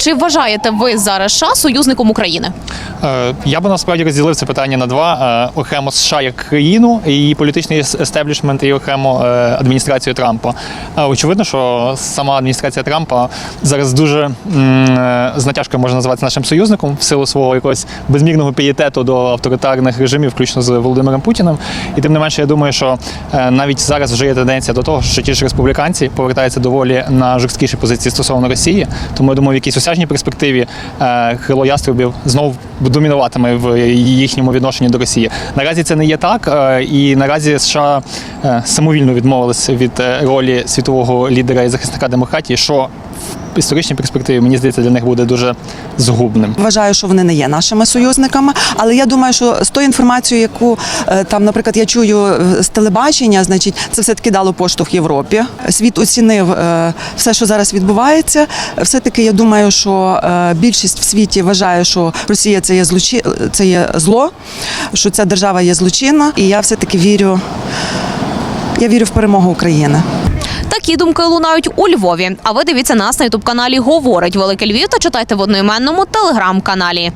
Чи вважаєте ви зараз США союзником України? Е, Я би насправді розділив це питання на два: Е, окремо США як країну, і політичний естеблішмент, і окремо е, адміністрацію Трампа. Очевидно, що сама адміністрація Трампа зараз дуже з натяжкою можна назвати нашим союзником в силу свого якогось безмірного пієтету до авторитарних режимів, включно з Володимиром Путіним. І тим не менше, я думаю, що навіть зараз вже є тенденція до того, що ті ж республіканці повертаються доволі на жорсткіші позиції стосовно Росії. Тому я думаю, в якійсь осяжній перспективі е, крило яструбів знову домінуватиме в їхньому відношенні до Росії. Наразі це не є так, е, і наразі США е, самовільно відмовилися від ролі світового лідера і захисника демократії, що історичній перспективі мені здається для них буде дуже згубним. Вважаю, що вони не є нашими союзниками, але я думаю, що з тою інформацією, яку е, там, наприклад, я чую е, з телебачення, значить, це все таки дало поштовх Європі. Світ оцінив е, все, що зараз відбувається. Все таки, я думаю, що більшість в світі вважає, що Росія це є злочи... це є зло, що ця держава є злочинна, і я все таки вірю. Я вірю в перемогу України. Такі думки лунають у Львові. А ви дивіться нас на ютуб каналі Говорить Велике Львів та читайте в одноіменному телеграм-каналі.